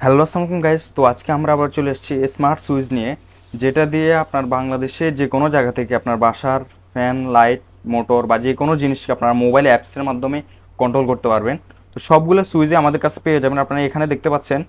Hello, আসসালামুকুম guys তো আজকে আমরা আবার চলে এসেছি স্মার্ট সুইচ নিয়ে, যেটা দিয়ে আপনার বাংলাদেশে যে কোনো জায়গা থেকে আপনার বাসার ফ্যান লাইট মোটর বা যে কোনো জিনিসকে আপনার মোবাইল অ্যাপসের মাধ্যমে কন্ট্রোল করতে পারবেন। তো সবগুলো সুইচে আমাদের কাছে পেয়ে যাবেন। আপনারা এখানে দেখতে পাচ্ছেন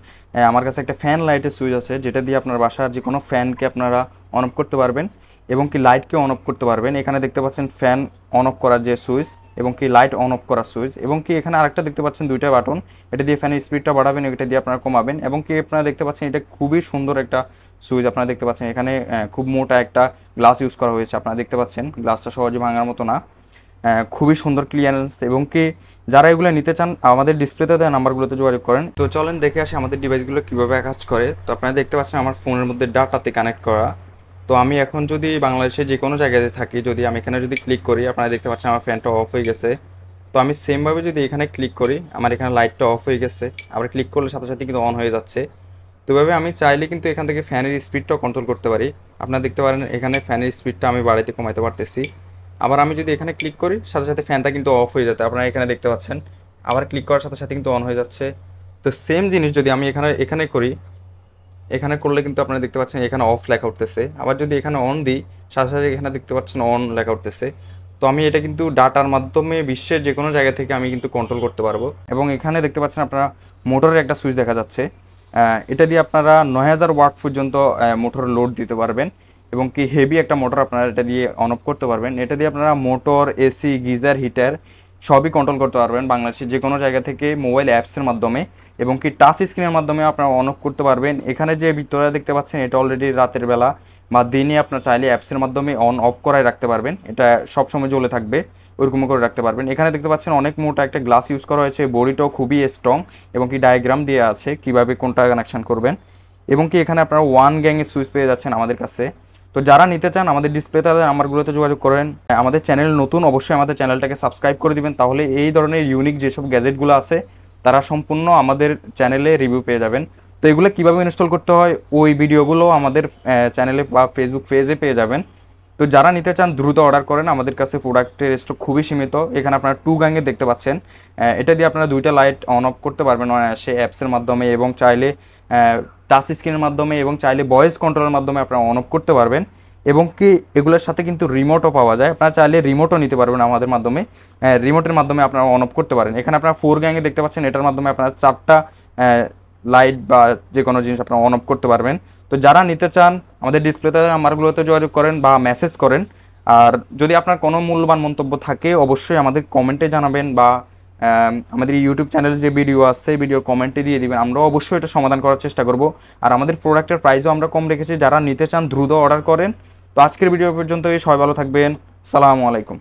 আমার কাছে একটা ফ্যান লাইটের সুইচ আছে, যেটা দিয়ে আপনার বাসার যে কোনো ফ্যানকে আপনারা অন অফ করতে পারবেন এবং কি লাইটকে অন অফ করতে পারবেন। এখানে দেখতে পাচ্ছেন ফ্যান অন অফ করার যে সুইচ এবং কি লাইট অন অফ করার সুইচ এবং কি এখানে আরেকটা দেখতে পাচ্ছেন দুইটা বাটন এটা দিয়ে ফ্যানের স্পিডটা বাড়াবেন, এটা দিয়ে আপনারা কমাবেন এবং কি আপনারা দেখতে পাচ্ছেন এটা খুবই সুন্দর একটা সুইচ আপনারা দেখতে পাচ্ছেন। এখানে খুব মোটা একটা গ্লাস ইউজ করা হয়েছে, আপনারা দেখতে পাচ্ছেন। গ্লাসটা সহজে ভাঙার মতো না। খুবই সুন্দর ক্লিয়ারেন্স এবং কি যারা এগুলো নিতে চান, আমাদের ডিসপ্লেতে দেওয়া নাম্বারগুলোতে যোগাযোগ করেন। তো চলেন দেখে আসি আমাদের ডিভাইসগুলো কীভাবে কাজ করে। তো আপনারা দেখতে পাচ্ছেন আমার ফোনের মধ্যে ডাটাতে কানেক্ট করা। তো আমি এখন যদি বাংলাদেশে যে কোনো জায়গায় থাকি, যদি আমি এখানে যদি ক্লিক করি, আপনারা দেখতে পাচ্ছেন আমার ফ্যানটা অফ হয়ে গেছে। তো আমি সেমভাবে যদি এখানে ক্লিক করি, আমার এখানে লাইটটা অফ হয়ে গেছে। আবার ক্লিক করলে সাথে সাথে কিন্তু অন হয়ে যাচ্ছে। তো এভাবে আমি চাইলে কিন্তু এখান থেকে ফ্যানের স্পিডটাও কন্ট্রোল করতে পারি। আপনারা দেখতে পারেন এখানে ফ্যানের স্পিডটা আমি বাড়াইতে কমাইতে পারতেছি। আবার আমি যদি এখানে ক্লিক করি, সাথে সাথে ফ্যানটা কিন্তু অফ হয়ে যাচ্ছে। আপনারা এখানে দেখতে পাচ্ছেন। আবার ক্লিক করার সাথে সাথে কিন্তু অন হয়ে যাচ্ছে। তো সেম জিনিস যদি আমি এখানে এখানে করি এখানে করলে কিন্তু আপনারা দেখতে পাচ্ছেন এখানে অফ লেখা উঠতেছে। আবার যদি এখানে অন দিই, সাথে সাথে এখানে দেখতে পাচ্ছেন অন লেখা উঠতেছে। তো আমি এটা কিন্তু ডাটার মাধ্যমে বিশ্বের যে কোনো জায়গা থেকে আমি কিন্তু কন্ট্রোল করতে পারব। এবং এখানে দেখতে পাচ্ছেন আপনারা মোটরের একটা সুইচ দেখা যাচ্ছে। এটা দিয়ে আপনারা নয় হাজার ওয়াট পর্যন্ত মোটর লোড দিতে পারবেন। এবং কি হেভি একটা মোটর আপনারা এটা দিয়ে অন অফ করতে পারবেন। এটা দিয়ে আপনারা মোটর এসি গিজার হিটার সবই কন্ট্রোল করতে পারবেন। বাংলাদেশের যে কোনো জায়গা থেকে মোবাইল অ্যাপসের মাধ্যমে এবং কি টাচ স্ক্রিনের মাধ্যমে আপনারা অন অফ করতে পারবেন। এখানে যে ভিতরে দেখতে পাচ্ছেন, এটা অলরেডি রাতের বেলা বা দিনে আপনার চাইলে অ্যাপসের মাধ্যমে অন অফ করায় রাখতে পারবেন। এটা সবসময় জ্বলে থাকবে, ওরকম করে রাখতে পারবেন। এখানে দেখতে পাচ্ছেন, অনেক মোটা একটা গ্লাস ইউজ করা হয়েছে। বডিটাও খুবই স্ট্রং এবং কি ডায়াগ্রাম দিয়ে আছে কীভাবে কোনটা কানেকশন করবেন। এবং কি এখানে আপনারা ওয়ান গ্যাংয়ের সুইচ পেয়ে যাচ্ছেন আমাদের কাছে। তো যারা নিতে চান আমাদের ডিসপ্লেতে নাম্বারগুলোতে যোগাযোগ করেন। আমাদের চ্যানেল নতুন, অবশ্যই আমাদের চ্যানেলটাকে সাবস্ক্রাইব করে দিবেন, তাহলে এই ধরনের ইউনিক যেসব গ্যাজেটগুলো আছে, তারা সম্পূর্ণ আমাদের চ্যানেলে রিভিউ পেয়ে যাবেন। তো এগুলো কীভাবে ইনস্টল করতে হয়, ওই ভিডিওগুলো আমাদের চ্যানেলে বা ফেসবুক পেজে পেয়ে যাবেন। তো যারা নিতে চান, দ্রুত অর্ডার করেন, আমাদের কাছে প্রোডাক্টের স্টক খুবই সীমিত। এখানে আপনারা টু গাঙে দেখতে পাচ্ছেন। এটা দিয়ে আপনারা দুইটা লাইট অন অফ করতে পারবেন, অনায়াসে অ্যাপসের মাধ্যমে এবং চাইলে টাচ স্ক্রিনের মাধ্যমে এবং চাইলে ভয়েস কন্ট্রোলের মাধ্যমে আপনারা অন অফ করতে পারবেন। এবং কি এগুলোর সাথে কিন্তু রিমোটও পাওয়া যায়। আপনারা চাইলে রিমোটও নিতে পারবেন আমাদের মাধ্যমে। রিমোটের মাধ্যমে আপনারা অন অফ করতে পারেন। এখানে আপনারা ফোর গ্যাংয়ে দেখতে পাচ্ছেন, এটার মাধ্যমে আপনারা চারটা লাইট বা যে কোনো জিনিস আপনারা অন অফ করতে পারবেন। তো যারা নিতে চান, আমাদের ডিসপ্লেতে নাম্বারগুলোতে যোগাযোগ করেন বা মেসেজ করেন। আর যদি আপনার কোনো মূল্যবান মন্তব্য থাকে, অবশ্যই আমাদের কমেন্টে জানাবেন বা আমাদের ইউটিউব চ্যানেলে যে ভিডিও আসছে এই ভিডিও কমেন্টে দিয়ে দিবেন। আমরা অবশ্যই এটা সমাধান করার চেষ্টা করব। আর আমাদের প্রোডাক্টের প্রাইসও আমরা কম রেখেছি। যারা নিতে চান, দ্রুত অর্ডার করেন। তো আজকের ভিডিও পর্যন্ত এই, সবাই ভালো থাকবেন। সালামু আলাইকুম।